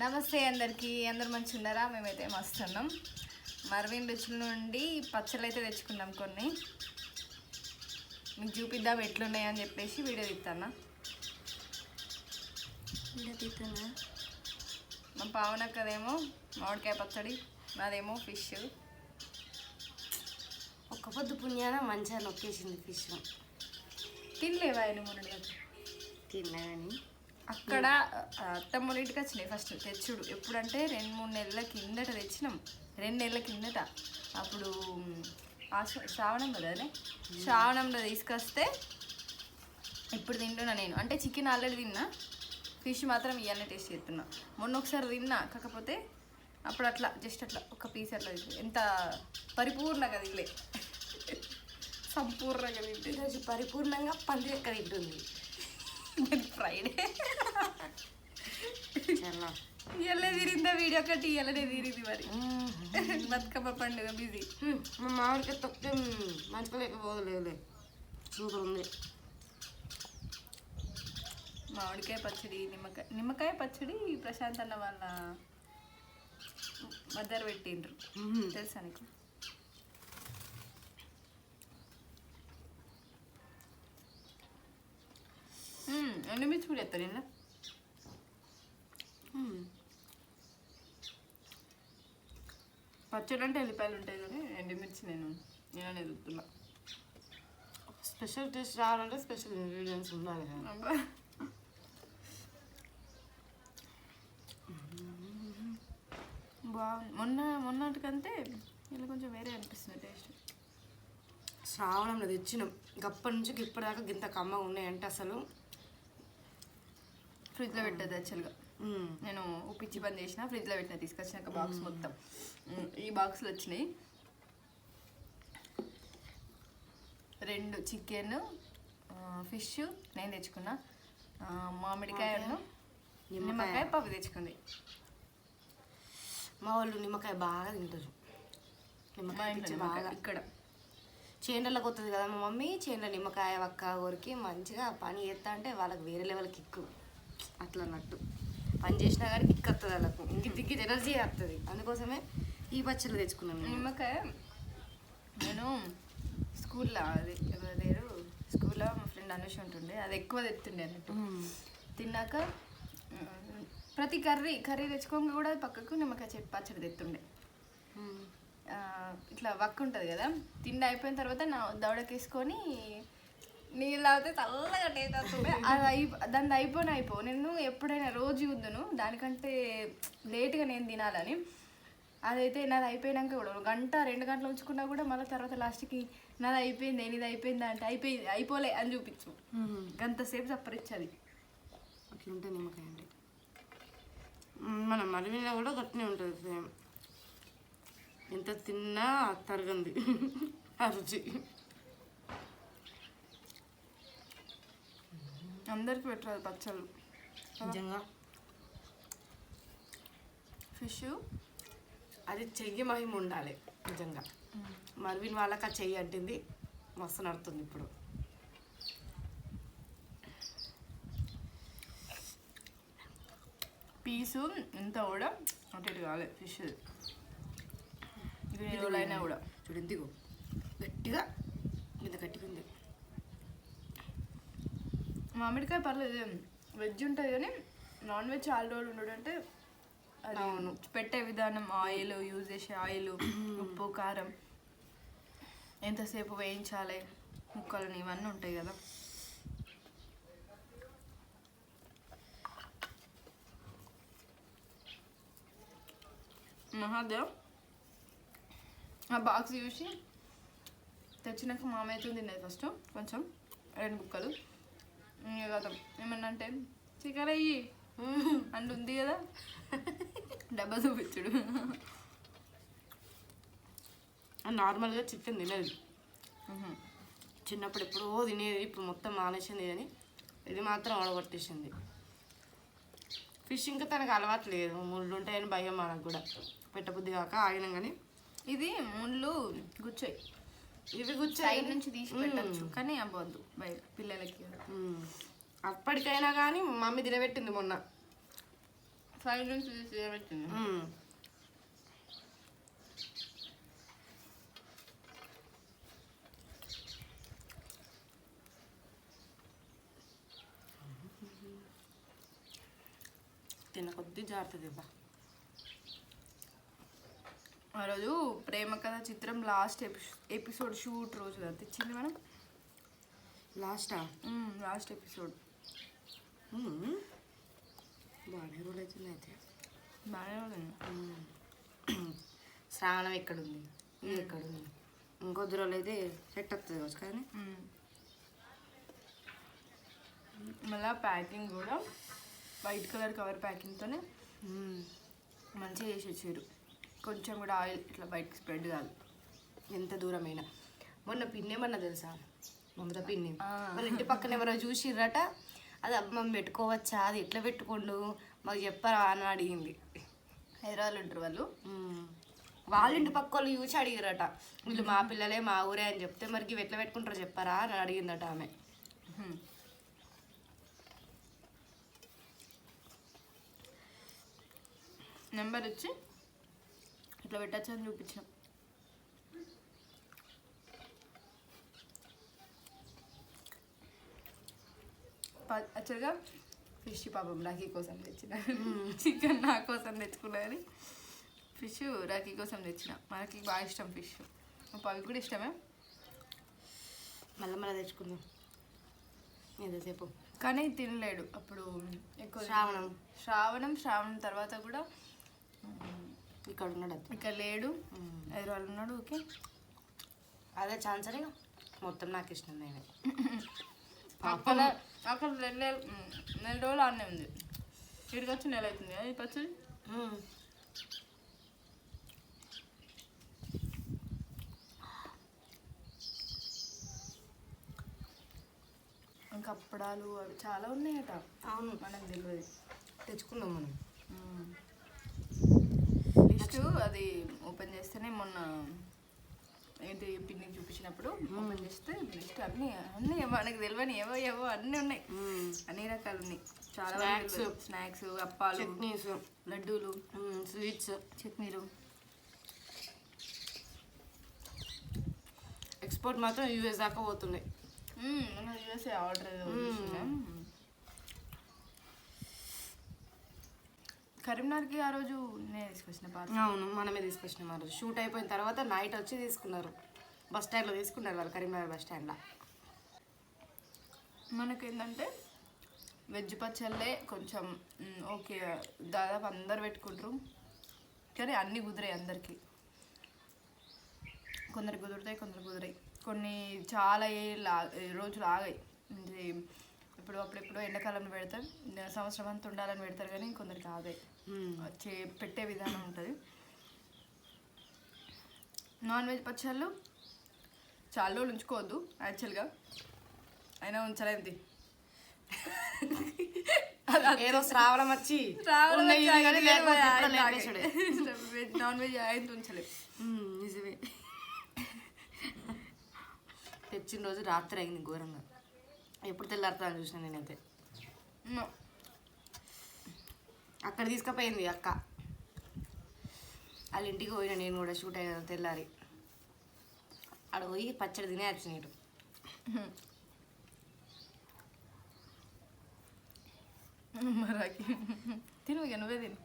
నమస్తే అందరికీ. అందరు మంచి ఉన్నారా మేమైతే మస్తున్నాం. మరవిన్ రుచుల నుండి పచ్చళ్ళు అయితే తెచ్చుకున్నాం కొన్ని. మీకు చూపిద్దాం ఎట్లున్నాయని చెప్పేసి వీడియో తీస్తాను మా పావనక్కదేమో మామిడికాయ పచ్చడి నాదేమో ఫిష్. ఒక్క పొద్దు పుణ్యాన మంచిగా నొక్కేసింది ఫిష్. తినలేవా ఆయన మురళి తిన్నా కానీ అక్కడ ఆ, అత్తమ్మ ఇంటికి వచ్చినాయి ఫస్ట్ తెచ్చుడు. ఎప్పుడంటే రెండు మూడు నెలల కిందట తెచ్చినాం. రెండు నెలల కిందట. అప్పుడు శ్రావణం కదా అదే? శ్రావణంలో తీసుకొస్తే ఇప్పుడు తింటున్నా నేను. అంటే చికెన్ ఆల్రెడీ తిన్నా. ఫిష్ మాత్రం ఇవన్నీ టేస్ట్ చేస్తున్నా. మొన్న ఒకసారి తిన్నా. కాకపోతే అప్పుడు అట్లా జస్ట్ అట్లా ఒక పీస్ అట్లా ఎంత పరిపూర్ణంగా తినలే. సంపూర్ణంగా తింటే ఈరోజు పరిపూర్ణంగా పంది ఎక్క తింటుంది. ఫ్రైడే ఇయ్యలే తీరిందా వీడియో ఒకటి ఇయ్యలనే తీరింది మరి. బతుకమ్మ పండుగ బిజీ. మా మామిడికాయ తొక్కే మంచిగా లేకపోలేదు సూపర్ ఉంది. మామిడికాయ పచ్చడి నిమ్మకాయ నిమ్మకాయ పచ్చడి ప్రశాంత్ అన్న వాళ్ళ మదర్ పెట్టిండ్రు. తెలుసా నీకు? ఎండుమిర్చి కూడా ఎత్తారు నిన్న. పచ్చడి అంటే ఎల్లిపాయలు ఉంటాయి కానీ ఎండుమిర్చి నేను నేననే చూస్తున్నా స్పెషల్ టేస్ట్ రావాలంటే స్పెషల్ ఇంగ్రీడియంట్స్ ఉండాలి కదా. బాగుంది. మొన్న మొన్నటికంటే ఇలా కొంచెం వేరే అనిపిస్తుంది టేస్ట్. శ్రావణంలో తెచ్చినాం. గప్పటి నుంచి ఇప్పటిదాకా గింత కమ్మ ఉన్నాయంటే అసలు ఫ్రిడ్జ్లో పెట్టదు యాక్చువల్గా. మ్మ్. నేను ఉప్పిచ్చి బంద్ చేసిన ఫ్రిడ్జ్లో పెట్టిన తీసుకొచ్చినాక బాక్స్ మొత్తం. ఉమ్, ఈ బాక్స్లో వచ్చినాయి. రెండు చికెన్ ఫిష్ నేను తెచ్చుకున్నా. ఆ, మామిడికాయ నిమ్మకాయ. పప్పు తెచ్చుకుంది. మా వాళ్ళు నిమ్మకాయ బాగా తింటారు. నిమ్మకాయ బాగా. ఇక్కడ. చేనులకు వస్తుంది కదా మా మమ్మీ చేనులో నిమ్మకాయ వక్క కొరికి మంచిగా పని చేస్తా అంటే వాళ్ళకి వేరే లెవెల్ కిక్కు. అట్లా అన్నట్టు పని చేసినా కానీ వస్తుంది వాళ్ళకు. ఇంక దిగ్గి ఎనర్జీ వస్తుంది అందుకోసమే ఈ పచ్చళ్ళు తెచ్చుకున్నాను నేను. నిమ్మకాయ. నేను స్కూల్లో అది ఎవరు లేరు? స్కూల్లో మా ఫ్రెండ్ అనుష ఉంటుండే. అది ఎక్కువ తెస్తుండే అన్నట్టు. తిన్నాక ప్రతి కర్రీ కర్రీ తెచ్చుకోగా కూడా పక్కకు నిమ్మకాయ చెట్టు పచ్చడి తెస్తుండే. ఆ, ఇట్లా వక్క ఉంటుంది కదా. తిండి అయిపోయిన తర్వాత నా దవడకేసుకొని నీళ్ళు తాగితే చల్లగా వస్తుండే అది అయి దాన్ని అయిపోయిన అయిపో. నేను ఎప్పుడైనా రోజు ఉందును దానికంటే లేట్గా నేను తినాలని. అదైతే నాది అయిపోయినాక కూడా గంట రెండు గంటలు ఉంచుకున్నా కూడా మళ్ళీ తర్వాత లాస్ట్కి నాది అయిపోయింది నీది అయిపోయిందా అంటే అయిపోయింది అయిపోలే అని చూపించు. చప్పరిచ్చది. అట్లా ఉంటుంది నిమ్మకాయ మ్మ్, మన మరిమిన కూడా గట్టినే ఉంటుంది సేమ్. ఎంత తిన్నా తరగంది. ఆ అందరికి పెట్టరాదు పచ్చళ్ళు. నిజంగా. ఫిష్? అది చెయ్యి మహిమ ఉండాలి నిజంగా. మర్విన్ వాళ్ళకి ఆ చెయ్యి అంటింది మస్తు నడుతుంది ఇప్పుడు. పీసు ఇంత కూడా అటు కాలే ఫిష్. ఇవి రోజులైనా కూడా. చూడు ఎందుకు గట్టిగా ఇంత గట్టిగా ఉంది. మామిడికాయ పర్లేదు వెజ్ ఉంటుంది కానీ నాన్ వెజ్ చాలా రోజులు ఉండడు అంటే అవును. పెట్టే విధానం ఆయిల్ యూజ్ చేసే ఆయిల్ ఉప్పు కారం ఎంతసేపు వేయించాలి ముక్కలని ఇవన్నీ ఉంటాయి కదా. మహాదేవ్ ఆ బాక్స్ చూసి తెచ్చినాక మామయ్యతో తిన్నది ఫస్ట్ కొంచెం రెండు బుక్కలు ఇంకా కదా. ఏమన్నా అంటే చికెన్ అయ్యి. అండ్ ఉంది కదా. డబ్బా చూపించుడు. నార్మల్గా చికెన్ తినేది. చిన్నప్పుడు ఎప్పుడో తినేది ఇప్పుడు మొత్తం మానేసింది కానీ ఇది మాత్రం అడగొట్టేసింది ఫిష్ ఇంకా తనకు అలవాటు లేదు. ముళ్ళు ఉంటాయని భయం మనకు కూడా. పెట్టబుద్ధి కాక ఆగినాం కానీ. ఇది ముళ్ళు గుచ్చాయి. ఇవి సైడ్ నుంచి తీసి పెట్టచ్చు. కానీ అవ్వద్దు బయట పిల్లలకి అప్పటికైనా కానీ మమ్మీ తినబెట్టింది మొన్న. సైడ్ నుంచి తీసి ఏమవుతుంది మ్మ్. తిన్న కొద్దీ జారుతుంది ఇవ్వ ఆ రోజు ప్రేమ కథ చిత్రం లాస్ట్ ఎపిసోడ్ షూట్ రోజు తెచ్చింది మనం లాస్టా? Last episode. బాగానే రోజులు అవుతుంది అయితే. బాగానే మ్మ్. శ్రావణం ఎక్కడుంది? ఇది ఎక్కడుంది? ఇంకొద్ది రోజులు అయితే సెట్ అవుతుంది కావచ్చు కానీ. మళ్ళా ప్యాకింగ్ కూడా. వైట్ కలర్ కవర్ ప్యాకింగ్తోనే. మంచిగా చేసి వచ్చారు. కొంచెం కూడా ఆయిల్ ఇట్లా బయటకు స్ప్రెడ్ కాదు. ఎంత దూరమైనా. మొన్న పిన్ని ఏమన్నా తెలుసా? మమత పిన్ని. వాళ్ళ ఇంటి పక్కన ఎవరో చూసిర్రట. అది అమ్మ పెట్టుకోవచ్చా? అది ఎట్లా పెట్టుకోండు? మాకు చెప్పరా అని అడిగింది. హైదరాబాద్ ఉంటారు వాళ్ళు. వాళ్ళ ఇంటి పక్క వాళ్ళు చూసి అడిగిరట వీళ్ళు మా పిల్లలే మా ఊరే అని చెప్తే మరి ఇవి ఎట్లా పెట్టుకుంటారో చెప్పరా అని అడిగిందట ఆమె. నెంబర్ వచ్చి ఇట్లా పెట్టచ్చు అని చూపించాం యాక్చువల్గా ఫిష్ పాపం రాఖీ కోసం తెచ్చిన. చికెన్ నా కోసం తెచ్చుకున్నది ఫిష్ రాఖీ కోసం తెచ్చిన. మనకి బాగా ఇష్టం ఫిష్. పవి కూడా ఇష్టమే. మళ్ళీ మళ్ళీ తెచ్చుకుందాం. ఎంతసేపు కానీ తినలేడు. అప్పుడు ఎక్కువ శ్రావణం. శ్రావణం శ్రావణం తర్వాత కూడా ఇక్కడ ఉన్నాడు అది ఇక్కడ లేడు. హైదరాబాద్ ఉన్నాడు ఓకే. అదే ఛాన్స్ అని మొత్తం నాకు ఇష్టం నేనే. అక్కడ అక్కడ నెల నెల- రోజులు ఆడనే ఉంది. ఇక్కడికి వచ్చి నెల అవుతుంది. కదా ఈ పచ్చడి. ఇంకా అప్పడాలు అవి చాలా ఉన్నాయట. అవును. మనకు తెలియదు. తెచ్చుకుందాం మనం. అది ఓపెన్ చేస్తేనే మొన్న ఏంటి పిన్నికి చూపించినప్పుడు ఓపెన్ చేస్తే లిస్ట్ అన్ని అన్ని మనకు తెలియని ఏవో ఏవో అన్నీ ఉన్నాయి. అన్ని రకాలు ఉన్నాయి. చాలా Snacks. స్నాక్స్ అప్పాలు చట్నీస్ లడ్డూలు. స్వీట్స్ చట్నీలు. ఎక్స్పోర్ట్ మాత్రం యూఎస్ దాకా మన యూఎస్ఏ ఆర్డర్ కరీంనగర్కి ఆ రోజు నేను తీసుకొచ్చిన పార్సల్. అవును మనమే తీసుకొచ్చినాం ఆ రోజు. షూట్ అయిపోయిన తర్వాత నైట్ వచ్చి తీసుకున్నారు. బస్ స్టాండ్లో తీసుకున్నారు వాళ్ళు కరీంనగర్ బస్ స్టాండ్లో. మనకి ఏంటంటే వెజ్ పచ్చళ్ళే కొంచెం ఓకే దాదాపు అందరు పెట్టుకుంటారు. కానీ అన్నీ కుదిరాయి అందరికీ. కొందరు కుదురుతాయి కొందరు కుదిరాయి. కొన్ని చాలా రోజులు ఆగాయి. ఇప్పుడు అప్పుడెప్పుడు ఎండాకాలంలో పెడతారు సంవత్సరం అంతా ఉండాలని పెడతారు కానీ కొందరికి ఆగాయి. చే పెట్టే విధానం ఉంటుంది. నాన్ వెజ్ పచ్చళ్ళు చాలా రోజులు ఉంచుకోవద్దు యాక్చువల్గా. అయినా ఉంచలేదు ఏదో శ్రావణం వచ్చి నాన్ వెజ్ ఆయన ఉంచలేదు నిజమే. తెచ్చిన రోజు రాత్రి అయింది ఘోరంగా. ఎప్పుడు తెల్లారుతా చూసిన నేనైతే. అక్కడ తీసుకుపోయింది అక్క. వాళ్ళ ఇంటికి పోయిన నేను కూడా షూట్ అయిన తెల్లారి. ఆడ పోయి పచ్చడి తినే వచ్చినాడు మరాకి. తిను ఇక నువ్వే తిను.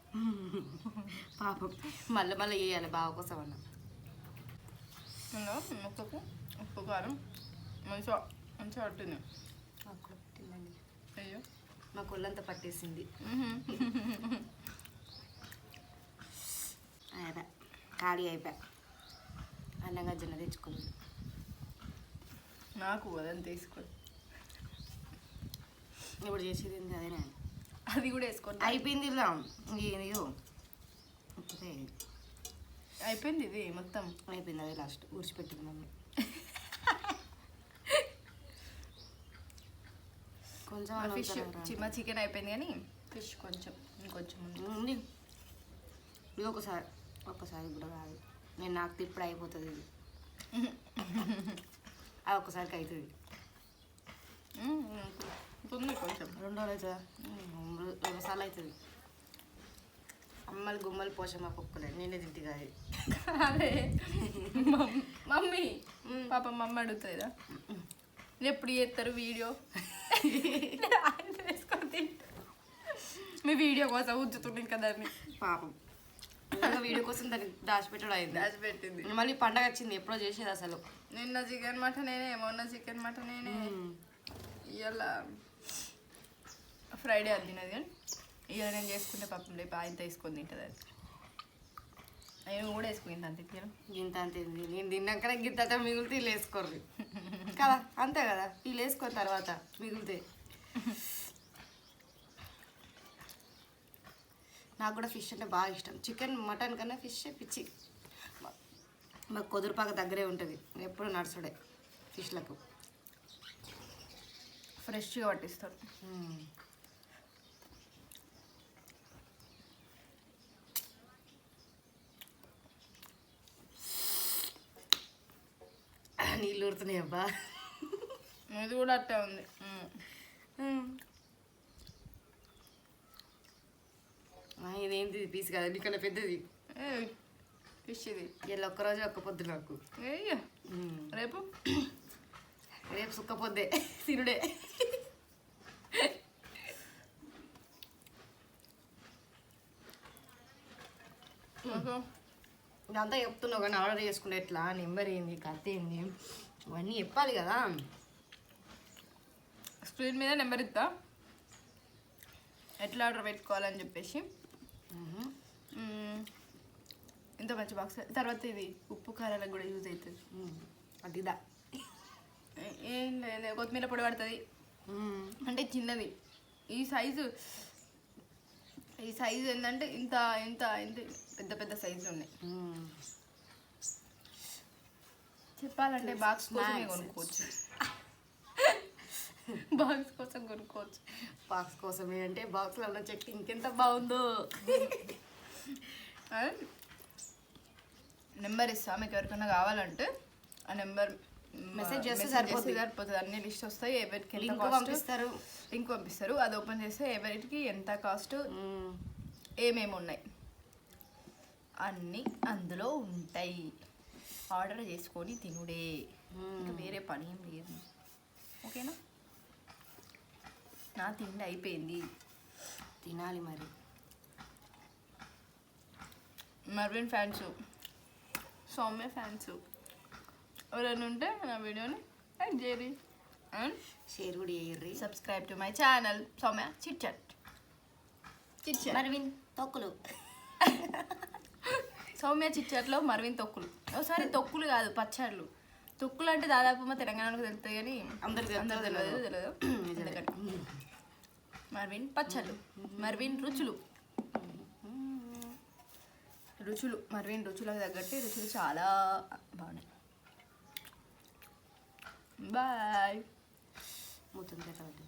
పాపం. మళ్ళీ మళ్ళీ వేయాలి బావ కోసం అన్న. ముక్కకు? ఉప్పు కారం? మంచిగా మంచిగా పట్టింది అయ్యో. మా కొల్లంతా పట్టేసింది. అయిపోయా ఖాళీ అయిపోయా. అన్నంగా జొన్న తెచ్చుకుంది నాకు అదని తీసుకో ఇప్పుడు చేసేది ఏంది అదేనా? అది కూడా వేసుకోండి. అయిపోయింది ఇలా. అయిపోయింది ఇది మొత్తం. అయిపోయింది అదే లాస్ట్ ఊడ్చిపెట్టింది మమ్మీ. కొంచెం ఫిష్? చిన్న చికెన్ అయిపోయింది కానీ ఫిష్ కొంచెం ఇంకొంచెం ఉంది. ఇది ఒకసారి ఒక్కసారి కూడా కాదు. నేను నాకు ఇప్పుడు అయిపోతుంది ఇది. అది ఒక్కసారికి అవుతుంది ఉంది కొంచెం. రెండు రోజులు అవుతుందా? రెండు సార్లు అవుతుంది. కమ్మలు గుమ్మలు పోషమ్మ కుక్కలే నేనే తింటి కాదు అదే మమ్- మమ్మీ. పాప మమ్మ అడుగుతుందా ఎప్పుడు చేస్తారు వీడియో? ఆయన వేసుకొని తింటా. మీ వీడియో కోసం ఉంచుతుంది కదా పాపం. వీడియో కోసం దాన్ని దాచిపెట్టడం అయింది. దాచిపెట్టింది. మళ్ళీ పండగ వచ్చింది ఎప్పుడో చేసేది అసలు. నిన్న చికెన్ మటనేనే మొన్న చికెన్ మటనేనే ఇవాళ ఫ్రైడే అది తినది కానీ ఇవాళ నేను చేసుకుంటే పాపం రేపు ఆయనతో వేసుకొని తింటుంది అది. నేను కూడా వేసుకుని అంత తిన్నాను గింత అంతే. నేను తిన్నాకనే గింత మిగిలితే వీళ్ళు వేసుకోరు కదా అంతే కదా వీళ్ళు వేసుకున్న తర్వాత మిగిలితే. నాకు కూడా ఫిష్ అంటే బాగా ఇష్టం. చికెన్ మటన్ కన్నా ఫిష్ పిచ్చి. మాకు కుదురుపాక దగ్గరే ఉంటుంది. ఎప్పుడు నడుచుడే ఫిష్లకు. ఫ్రెష్గా పట్టిస్తారు. నీళ్ళు ఊరుతున్నాయి అబ్బా ఇది కూడా అట్టే ఉంది. ఇదేంటి పీస్ కదా. నీకన్నా పెద్దది. ఫిష్ ఇది ఇలా ఒక్కరోజు ఒక్క పొద్దు నాకు. రేపు? రేపు సుక్క పొద్దే. తిరుడే ఇదంతా చెప్తున్నావు కానీ ఆర్డర్ చేసుకుంటే ఎట్లా? నెంబర్ ఏంది? కథ ఏంది? ఇవన్నీ చెప్పాలి కదా. స్క్రీన్ మీద నెంబర్ ఇస్తా. ఎట్లా ఆర్డర్ పెట్టుకోవాలని చెప్పేసి. ఇంత మంచి బాక్స్. తర్వాత ఇది ఉప్పు కారాలకు కూడా యూజ్ అవుతుంది. అదిదా ఏ- లేదు కొత్తిమీర పొడి పడుతుంది. అంటే చిన్నది. ఈ సైజు ఈ సైజు ఏంటంటే ఇంత ఇంత ఇంత పెద్ద పెద్ద సైజు ఉన్నాయి. చెప్పాలంటే బాక్స్ కోసమే. కొనుక్కోవచ్చు. బాక్స్ కోసం కొనుక్కోవచ్చు. బాక్స్ కోసమే అంటే బాక్స్లో ఉన్న చెట్టు ఇంకెంత బాగుందో. నెంబర్ ఇస్తా. మీకు ఎవరికైనా కావాలంటే ఆ నెంబర్ Message చేస్తే సరిపోతుంది. సరిపోతుంది అన్ని లిస్ట్ వస్తాయి. ఎవరికి లింక్ పంపిస్తారు. లింక్ పంపిస్తారు. అది ఓపెన్ చేస్తే ఎవరికి ఎంత కాస్ట్ మ్మ్. ఏమేమి ఉన్నాయి? అన్నీ అందులో ఉంటాయి. ఆర్డర్ చేసుకొని తినుడే. ఇంకా వేరే పని ఏం లేదు. ఓకేనా? నా తిండి అయిపోయింది. తినాలి మరి. మర్విన్ ఫ్యాన్స్ సౌమ్య ఫ్యాన్స్ ఎవరైనా ఉంటే నా వీడియోని లైక్ చేయరి అండ్ షేర్ కూడా చేయర్రి subscribe to my channel Soumya chit chat. Chit chat. మరివిన్ తొక్కులు. సౌమ్య చిట్చాట్లో మర్విన్ తొక్కులు. ఒకసారి తొక్కులు కాదు పచ్చళ్ళు. తొక్కులు అంటే దాదాపు మా తెలంగాణకు తెలుస్తాయి కానీ అందరికి అందరు తెలియదు తెలియదు. అందుకని. మర్విన్ పచ్చళ్ళు మర్విన్ రుచులు. రుచులు మర్విన్ రుచులకు తగ్గట్టు రుచులు చాలా బాగున్నాయి. బాయ్. మూతం పెట్టవద్దు